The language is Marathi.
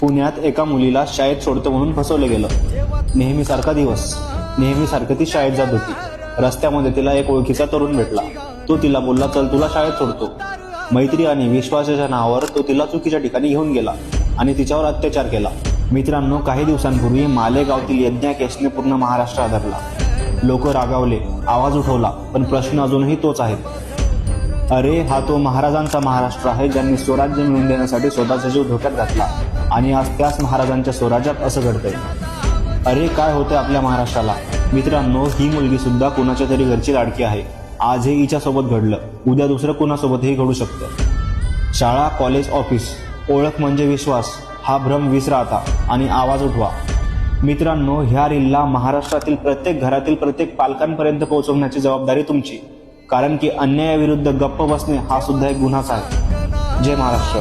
पुण्यात एका मुलीला शाळेत सोडतो म्हणून फसवलं गेलं. नेहमीसारखा दिवस. नेहमीसारखं ती शाळेत जात होती. रस्त्यामध्ये तिला एक ओळखीचा तरुण भेटला. तो तिला बोलला चल तुला शाळेत सोडतो. मैत्री आणि विश्वासाच्या नावावर तो तिला चुकीच्या ठिकाणी घेऊन गेला आणि तिच्यावर अत्याचार केला. मित्रांनो काही दिवसांपूर्वी मालेगावतील यज्ञा केसने पूर्ण महाराष्ट्र आदरला. लोक रागावले आवाज उठवला पण प्रश्न अजूनही तोच आहे. अरे हा तो महाराजांचा महाराष्ट्र आहे ज्यांनी स्वराज्य मिळवून देण्यासाठी स्वतःचा जीव धोक्यात घातला. आणि आज त्याच महाराजांच्या स्वराज्यात असं घडतंय. अरे काय होते आपल्या महाराष्ट्राला? मित्रांनो ही मुलगी सुद्धा कुणाच्या तरी घरची लाडकी आहे. आज हे हिच्यासोबत घडलं. उद्या दुसरं कुणासोबतही घडू शकतं. शाळा कॉलेज ऑफिस. ओळख म्हणजे विश्वास. हा भ्रम विसरा आता आणि आवाज उठवा. मित्रांनो ह्या रीलला महाराष्ट्रातील प्रत्येक घरातील प्रत्येक पालकांपर्यंत पोहोचवण्याची जबाबदारी तुमची. कारण की अन्यायाविरुद्ध गप्प बसणे हा सुद्धा एक गुन्हाच आहे. जय महाराष्ट्र.